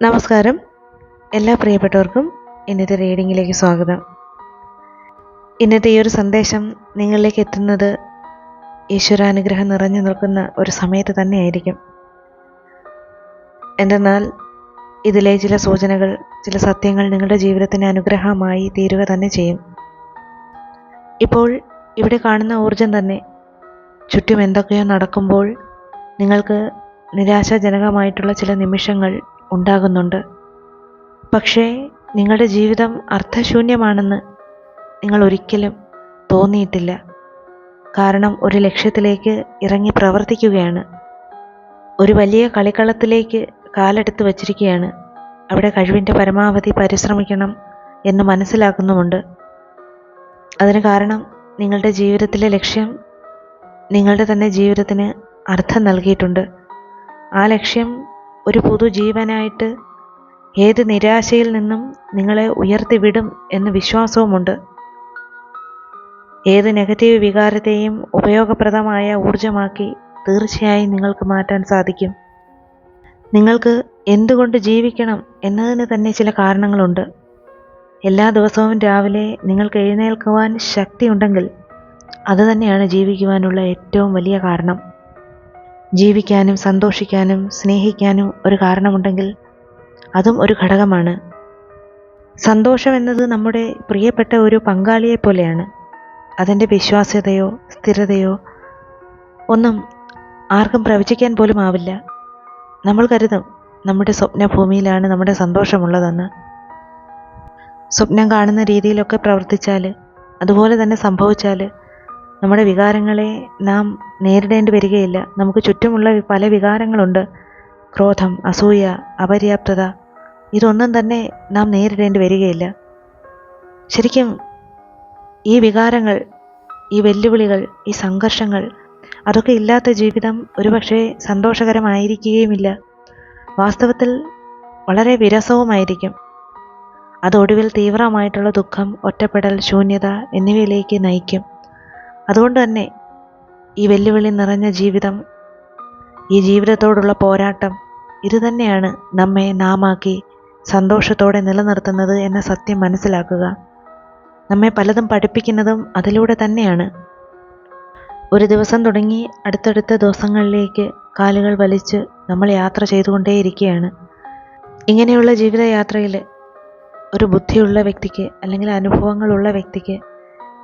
നമസ്കാരം. എല്ലാ പ്രിയപ്പെട്ടവർക്കും ഇന്നത്തെ റീഡിങ്ങിലേക്ക് സ്വാഗതം. ഇന്നത്തെ ഈ ഒരു സന്ദേശം നിങ്ങളിലേക്ക് എത്തുന്നത് ഈശ്വരാനുഗ്രഹം നിറഞ്ഞു നിൽക്കുന്ന ഒരു സമയത്ത് തന്നെയായിരിക്കും. എന്തെന്നാൽ ഇതിലെ ചില സൂചനകൾ ചില സത്യങ്ങൾ നിങ്ങളുടെ ജീവിതത്തിന് അനുഗ്രഹമായി തീരുക തന്നെ ചെയ്യും. ഇപ്പോൾ ഇവിടെ കാണുന്ന ഊർജം തന്നെ ചുറ്റും എന്തൊക്കെയോ നടക്കുമ്പോൾ നിങ്ങൾക്ക് നിരാശാജനകമായിട്ടുള്ള ചില നിമിഷങ്ങൾ ഉണ്ടാകുന്നുണ്ട്. പക്ഷേ നിങ്ങളുടെ ജീവിതം അർത്ഥശൂന്യമാണെന്ന് നിങ്ങൾ ഒരിക്കലും തോന്നിയിട്ടില്ല. കാരണം ഒരു ലക്ഷ്യത്തിലേക്ക് ഇറങ്ങി പ്രവർത്തിക്കുകയാണ്. ഒരു വലിയ കളിക്കളത്തിലേക്ക് കാലെടുത്ത് വച്ചിരിക്കുകയാണ്. അവിടെ കഴിവിന്റെ പരമാവധി പരിശ്രമിക്കണം എന്ന് മനസ്സിലാക്കുന്നുമുണ്ട്. അതിന് കാരണം നിങ്ങളുടെ ജീവിതത്തിലെ ലക്ഷ്യം നിങ്ങളുടെ തന്നെ ജീവിതത്തിന് അർത്ഥം നൽകിയിട്ടുണ്ട്. ആ ലക്ഷ്യം ഒരു പുതുജീവനായിട്ട് ഏത് നിരാശയിൽ നിന്നും നിങ്ങളെ ഉയർത്തിവിടും എന്ന് വിശ്വാസവുമുണ്ട്. ഏത് നെഗറ്റീവ് വികാരത്തെയും ഉപയോഗപ്രദമായ ഊർജമാക്കി തീർച്ചയായും നിങ്ങൾക്ക് മാറ്റാൻ സാധിക്കും. നിങ്ങൾക്ക് എന്തുകൊണ്ട് ജീവിക്കണം എന്നതിന് തന്നെ ചില കാരണങ്ങളുണ്ട്. എല്ലാ ദിവസവും രാവിലെ നിങ്ങൾക്ക് എഴുന്നേൽക്കുവാൻ ശക്തിയുണ്ടെങ്കിൽ അത് തന്നെയാണ് ജീവിക്കുവാനുള്ള ഏറ്റവും വലിയ കാരണം. ജീവിക്കാനും സന്തോഷിക്കാനും സ്നേഹിക്കാനും ഒരു കാരണമുണ്ടെങ്കിൽ അതും ഒരു ഘടകമാണ്. സന്തോഷം എന്നത് നമ്മുടെ പ്രിയപ്പെട്ട ഒരു പങ്കാളിയെ പോലെയാണ്. അതിന്റെ വിശ്വാസ്യതയോ സ്ഥിരതയോ ഒന്നും ആർക്കും പ്രവചിക്കാൻ പോലും ആവില്ല. നമ്മൾ കരുതും നമ്മുടെ സ്വപ്നഭൂമിയിലാണ് നമ്മുടെ സന്തോഷമുള്ളതെന്ന്. സ്വപ്നം കാണുന്ന രീതിയിലൊക്കെ പ്രവർത്തിച്ചാൽ അതുപോലെ തന്നെ സംഭവിച്ചാൽ നമ്മുടെ വികാരങ്ങളെ നാം നേരിടേണ്ടി വരികയില്ല. നമുക്ക് ചുറ്റുമുള്ള പല വികാരങ്ങളുണ്ട്. ക്രോധം അസൂയ അപര്യാപ്തത ഇതൊന്നും തന്നെ നാം നേരിടേണ്ടി വരികയില്ല. ശരിക്കും ഈ വികാരങ്ങൾ ഈ വെല്ലുവിളികൾ ഈ സംഘർഷങ്ങൾ അതൊക്കെ ഇല്ലാത്ത ജീവിതം ഒരുപക്ഷെ സന്തോഷകരമായിരിക്കുകയുമില്ല. വാസ്തവത്തിൽ വളരെ വിരസവുമായിരിക്കും. അതൊടുവിൽ തീവ്രമായിട്ടുള്ള ദുഃഖം ഒറ്റപ്പെടൽ ശൂന്യത എന്നിവയിലേക്ക് നയിക്കും. അതുകൊണ്ട് തന്നെ ഈ വെല്ലുവിളി നിറഞ്ഞ ജീവിതം ഈ ജീവിതത്തോടുള്ള പോരാട്ടം ഇത് തന്നെയാണ് നമ്മെ നാമാക്കി സന്തോഷത്തോടെ നിലനിർത്തുന്നത് എന്ന സത്യം മനസ്സിലാക്കുക. നമ്മെ പലതും പഠിപ്പിക്കുന്നതും അതിലൂടെ തന്നെയാണ്. ഒരു ദിവസം തുടങ്ങി അടുത്തടുത്ത ദിവസങ്ങളിലേക്ക് കാലുകൾ വലിച്ച് നമ്മൾ യാത്ര ചെയ്തുകൊണ്ടേയിരിക്കുകയാണ്. ഇങ്ങനെയുള്ള ജീവിതയാത്രയിൽ ഒരു ബുദ്ധിയുള്ള വ്യക്തിക്ക് അല്ലെങ്കിൽ അനുഭവങ്ങളുള്ള വ്യക്തിക്ക്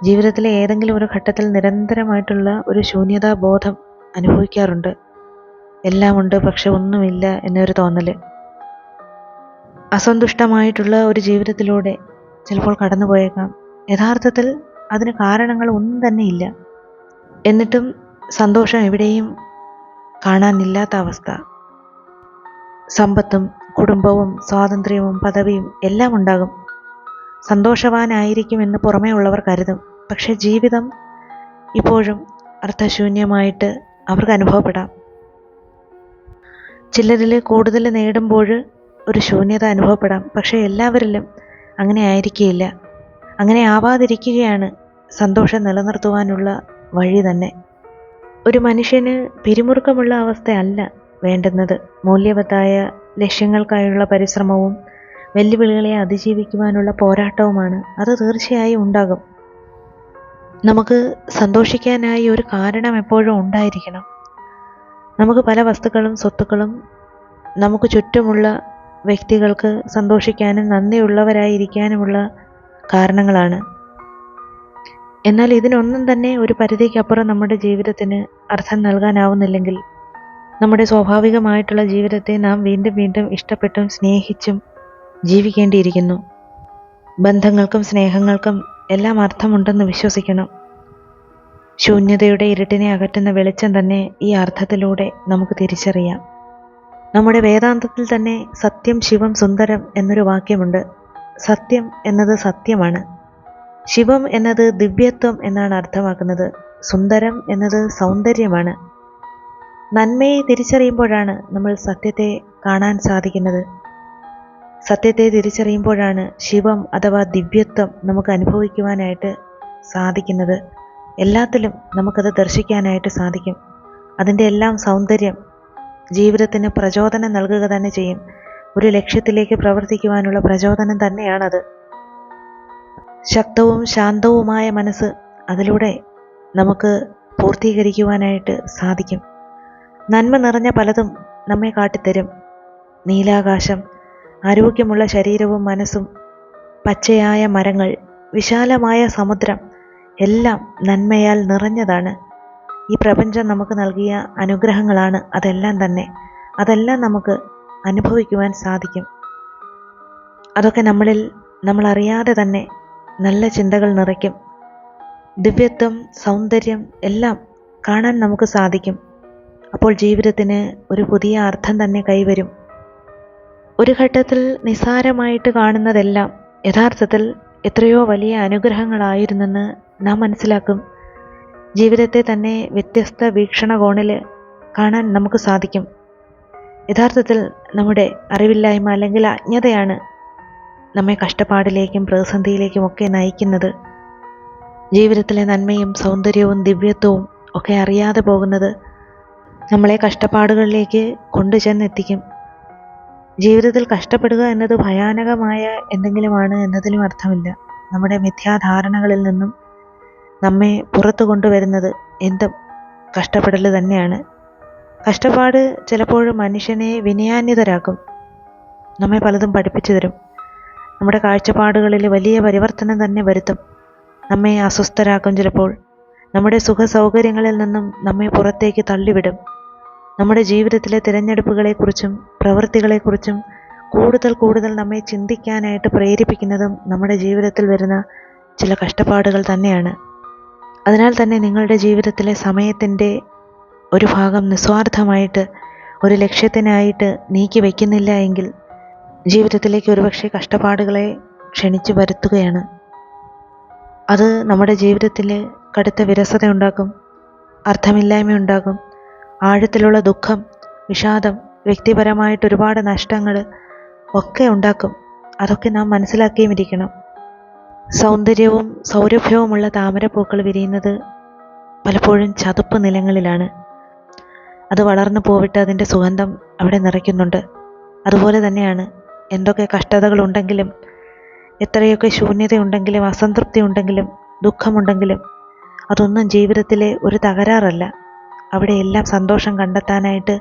ജീവിതത്തിലെ ഏതെങ്കിലും ഒരു ഘട്ടത്തിൽ നിരന്തരമായിട്ടുള്ള ഒരു ശൂന്യതാ ബോധം അനുഭവിക്കാറുണ്ട് എല്ലാമുണ്ട് പക്ഷെ ഒന്നുമില്ല എന്നൊരു തോന്നൽ അസന്തുഷ്ടമായിട്ടുള്ള ഒരു ജീവിതത്തിലൂടെ ചിലപ്പോൾ കടന്നു പോയേക്കാം യഥാർത്ഥത്തിൽ അതിന് കാരണങ്ങൾ ഒന്നും തന്നെ ഇല്ല. എന്നിട്ടും സന്തോഷം എവിടെയും കാണാനില്ലാത്ത അവസ്ഥ. സമ്പത്തും കുടുംബവും സ്വാതന്ത്ര്യവും പദവിയും എല്ലാം ഉണ്ടാകും. സന്തോഷവാനായിരിക്കുമെന്ന് പുറമേ ഉള്ളവർ കരുതും. പക്ഷേ ജീവിതം ഇപ്പോഴും അർത്ഥശൂന്യമായിട്ട് അവർക്ക് അനുഭവപ്പെടാം. ചിലരിൽ കൂടുതൽ നേടുമ്പോൾ ഒരു ശൂന്യത അനുഭവപ്പെടാം. പക്ഷേ എല്ലാവരിലും അങ്ങനെ ആയിരിക്കില്ല അങ്ങനെ ആവാതിരിക്കുകയാണ് സന്തോഷം നിലനിർത്തുവാനുള്ള വഴി തന്നെ. ഒരു മനുഷ്യന് പിരിമുറുക്കമുള്ള അവസ്ഥയല്ല വേണ്ടുന്നത്. മൂല്യവത്തായ ലക്ഷ്യങ്ങൾക്കായുള്ള പരിശ്രമവും വെല്ലുവിളികളെ അതിജീവിക്കുവാനുള്ള പോരാട്ടവുമാണ്. അത് തീർച്ചയായും ഉണ്ടാകും. നമുക്ക് സന്തോഷിക്കാനായി ഒരു കാരണം എപ്പോഴും ഉണ്ടായിരിക്കണം. നമുക്ക് പല വസ്തുക്കളും സ്വത്തുക്കളും നമുക്ക് ചുറ്റുമുള്ള വ്യക്തികൾക്ക് സന്തോഷിക്കാനും നന്ദിയുള്ളവരായിരിക്കാനുമുള്ള കാരണങ്ങളാണ്. എന്നാൽ ഇതിനൊന്നും തന്നെ ഒരു പരിധിക്കപ്പുറം നമ്മുടെ ജീവിതത്തിന് അർത്ഥം നൽകാനാവുന്നില്ലെങ്കിൽ നമ്മുടെ സ്വാഭാവികമായിട്ടുള്ള ജീവിതത്തെ നാം വീണ്ടും വീണ്ടും ഇഷ്ടപ്പെട്ടും സ്നേഹിച്ചും ജീവിക്കേണ്ടിയിരിക്കുന്നു. ബന്ധങ്ങൾക്കും സ്നേഹങ്ങൾക്കും എല്ലാം അർത്ഥമുണ്ടെന്ന് വിശ്വസിക്കണം. ശൂന്യതയുടെ ഇരുട്ടിനെ അകറ്റുന്ന വെളിച്ചം തന്നെ ഈ അർത്ഥത്തിലൂടെ നമുക്ക് തിരിച്ചറിയാം. നമ്മുടെ വേദാന്തത്തിൽ തന്നെ സത്യം ശിവം സുന്ദരം എന്നൊരു വാക്യമുണ്ട്. സത്യം എന്നത് സത്യമാണ്. ശിവം എന്നത് ദിവ്യത്വം എന്നാണ് അർത്ഥമാക്കുന്നത്. സുന്ദരം എന്നത് സൗന്ദര്യമാണ്. നന്മയെ തിരിച്ചറിയുമ്പോഴാണ് നമ്മൾ സത്യത്തെ കാണാൻ സാധിക്കുന്നത്. സത്യത്തെ തിരിച്ചറിയുമ്പോഴാണ് ശിവം അഥവാ ദിവ്യത്വം നമുക്ക് അനുഭവിക്കുവാനായിട്ട് സാധിക്കുന്നത്. എല്ലാത്തിലും നമുക്കത് ദർശിക്കാനായിട്ട് സാധിക്കും. അതിന്റെ എല്ലാം സൗന്ദര്യം ജീവിതത്തിന് പ്രചോദനം നൽകുക തന്നെ ചെയ്യും. ഒരു ലക്ഷ്യത്തിലേക്ക് പ്രവർത്തിക്കുവാനുള്ള പ്രചോദനം തന്നെയാണത്. ശക്തവും ശാന്തവുമായ മനസ്സ് അതിലൂടെ നമുക്ക് പൂർത്തീകരിക്കുവാനായിട്ട് സാധിക്കും. നന്മ നിറഞ്ഞ പലതും നമ്മെ കാട്ടിത്തരും. നീലാകാശം ആരോഗ്യമുള്ള ശരീരവും മനസ്സും പച്ചയായ മരങ്ങൾ വിശാലമായ സമുദ്രം എല്ലാം നന്മയാൽ നിറഞ്ഞതാണ്. ഈ പ്രപഞ്ചം നമുക്ക് നൽകിയ അനുഗ്രഹങ്ങളാണ് അതെല്ലാം തന്നെ. അതെല്ലാം നമുക്ക് അനുഭവിക്കുവാൻ സാധിക്കും. അതൊക്കെ നമ്മളിൽ നമ്മൾ അറിയാതെ തന്നെ നല്ല ചിന്തകൾ നിറയ്ക്കും. ദിവ്യത്വം സൗന്ദര്യം എല്ലാം കാണാൻ നമുക്ക് സാധിക്കും. അപ്പോൾ ജീവിതത്തിന് ഒരു പുതിയ അർത്ഥം തന്നെ കൈവരും. ഒരു ഘട്ടത്തിൽ നിസ്സാരമായിട്ട് കാണുന്നതെല്ലാം യഥാർത്ഥത്തിൽ എത്രയോ വലിയ അനുഗ്രഹങ്ങളായിരുന്നെന്ന് നാം മനസ്സിലാക്കും. ജീവിതത്തെ തന്നെ വ്യത്യസ്ത വീക്ഷണകോണിൽ കാണാൻ നമുക്ക് സാധിക്കും. യഥാർത്ഥത്തിൽ നമ്മുടെ അറിവില്ലായ്മ അല്ലെങ്കിൽ അജ്ഞതയാണ് നമ്മെ കഷ്ടപ്പാടിലേക്കും പ്രതിസന്ധിയിലേക്കും ഒക്കെ നയിക്കുന്നത്. ജീവിതത്തിലെ നന്മയും സൗന്ദര്യവും ദിവ്യത്വവും ഒക്കെ അറിയാതെ പോകുന്നത് നമ്മളെ കഷ്ടപ്പാടുകളിലേക്ക് കൊണ്ടുചെന്നെത്തിക്കും. ജീവിതത്തിൽ കഷ്ടപ്പെടുക എന്നത് ഭയാനകമായ എന്തെങ്കിലുമാണ് എന്നതിലും അർത്ഥമില്ല. നമ്മുടെ മിഥ്യാധാരണകളിൽ നിന്നും നമ്മെ പുറത്തു കൊണ്ടുവരുന്നത് എന്തും കഷ്ടപ്പെടൽ തന്നെയാണ്. കഷ്ടപ്പാട് ചിലപ്പോഴും മനുഷ്യനെ വിനയാന്യതരാക്കും നമ്മെ പലതും പഠിപ്പിച്ചു തരും. നമ്മുടെ കാഴ്ചപ്പാടുകളിൽ വലിയ പരിവർത്തനം തന്നെ വരുത്തും. നമ്മെ അസ്വസ്ഥരാക്കും ചിലപ്പോൾ. നമ്മുടെ സുഖ സൗകര്യങ്ങളിൽ നിന്നും നമ്മെ പുറത്തേക്ക് തള്ളിവിടും. നമ്മുടെ ജീവിതത്തിലെ തിരഞ്ഞെടുപ്പുകളെക്കുറിച്ചും പ്രവൃത്തികളെക്കുറിച്ചും കൂടുതൽ കൂടുതൽ നമ്മെ ചിന്തിക്കാനായിട്ട് പ്രേരിപ്പിക്കുന്നതും നമ്മുടെ ജീവിതത്തിൽ വരുന്ന ചില കഷ്ടപ്പാടുകൾ തന്നെയാണ്. അതിനാൽ തന്നെ നിങ്ങളുടെ ജീവിതത്തിലെ സമയത്തിന്റെ ഒരു ഭാഗം നിസ്വാർത്ഥമായിട്ട് ഒരു ലക്ഷ്യത്തിനായിട്ട് നീക്കി വയ്ക്കുന്നില്ല എങ്കിൽ ജീവിതത്തിലേക്ക് ഒരുപക്ഷെ കഷ്ടപ്പാടുകളെ ക്ഷണിച്ചു വരുത്തുകയാണ്. അത് നമ്മുടെ ജീവിതത്തിൽ കടുത്ത വിരസത ഉണ്ടാക്കും അർത്ഥമില്ലായ്മ ഉണ്ടാകും ആഴത്തിലുള്ള ദുഃഖം വിഷാദം വ്യക്തിപരമായിട്ട് ഒരുപാട് നഷ്ടങ്ങൾ ഒക്കെ ഉണ്ടാക്കും. അതൊക്കെ നാം മനസ്സിലാക്കിയും ഇരിക്കണം. സൗന്ദര്യവും സൗരഭ്യവുമുള്ള താമരപ്പൂക്കൾ വിരിയുന്നത് പലപ്പോഴും ചതുപ്പ് നിലങ്ങളിലാണ്. അത് വളർന്നു പോവിട്ട് അതിന്റെ സുഗന്ധം അവിടെ നിറയ്ക്കുന്നുണ്ട്. അതുപോലെ തന്നെയാണ് എന്തൊക്കെ കഷ്ടതകളുണ്ടെങ്കിലും എത്രയൊക്കെ ശൂന്യതയുണ്ടെങ്കിലും അസംതൃപ്തി ഉണ്ടെങ്കിലും ദുഃഖമുണ്ടെങ്കിലും അതൊന്നും ജീവിതത്തിലെ ഒരു തകരാറല്ല. അവിടെയെല്ലാം സന്തോഷം കണ്ടെത്താനായിട്ട്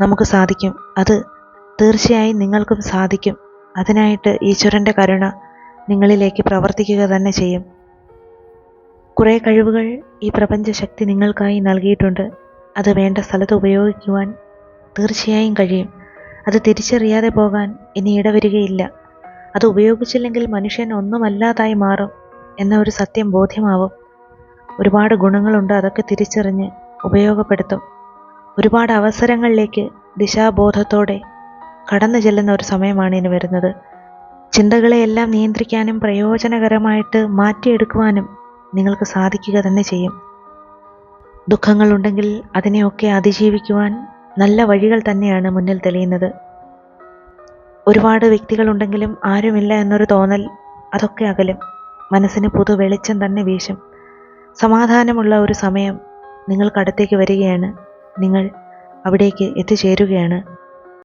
നമുക്ക് സാധിക്കും. അത് തീർച്ചയായും നിങ്ങൾക്കും സാധിക്കും. അതിനായിട്ട് ഈശ്വരന്റെ കരുണ നിങ്ങളിലേക്ക് പ്രവർത്തിക്കുക തന്നെ ചെയ്യും. കുറേ കഴിവുകൾ ഈ പ്രപഞ്ചശക്തി നിങ്ങൾക്കായി നൽകിയിട്ടുണ്ട്. അത് വേണ്ട സ്ഥലത്ത് ഉപയോഗിക്കുവാൻ തീർച്ചയായും കഴിയും. അത് തിരിച്ചറിയാതെ പോകാൻ ഇനി ഇടവരികയില്ല. അത് ഉപയോഗിച്ചില്ലെങ്കിൽ മനുഷ്യൻ ഒന്നുമല്ലാതായി മാറും എന്ന ഒരു സത്യം ബോധ്യമാവും. ഒരുപാട് ഗുണങ്ങളുണ്ട് അതൊക്കെ തിരിച്ചറിഞ്ഞ് ഉപയോഗപ്പെടുത്തും. ഒരുപാട് അവസരങ്ങളിലേക്ക് ദിശാബോധത്തോടെ കടന്നു ചെല്ലുന്ന ഒരു സമയമാണ് ഇനി വരുന്നത്. ചിന്തകളെയെല്ലാം നിയന്ത്രിക്കാനും പ്രയോജനകരമായിട്ട് മാറ്റിയെടുക്കുവാനും നിങ്ങൾക്ക് സാധിക്കുക തന്നെ ചെയ്യും. ദുഃഖങ്ങളുണ്ടെങ്കിൽ അതിനെയൊക്കെ അതിജീവിക്കുവാൻ നല്ല വഴികൾ തന്നെയാണ് മുന്നിൽ തെളിയുന്നത്. ഒരുപാട് വ്യക്തികളുണ്ടെങ്കിലും ആരുമില്ല എന്നൊരു തോന്നൽ അതൊക്കെ അകലും. മനസ്സിന് പുതു വെളിച്ചം തന്നെ വീശും. സമാധാനമുള്ള ഒരു സമയം നിങ്ങൾക്കടുത്തേക്ക് വരികയാണ്. നിങ്ങൾ അവിടേക്ക് എത്തിച്ചേരുകയാണ്.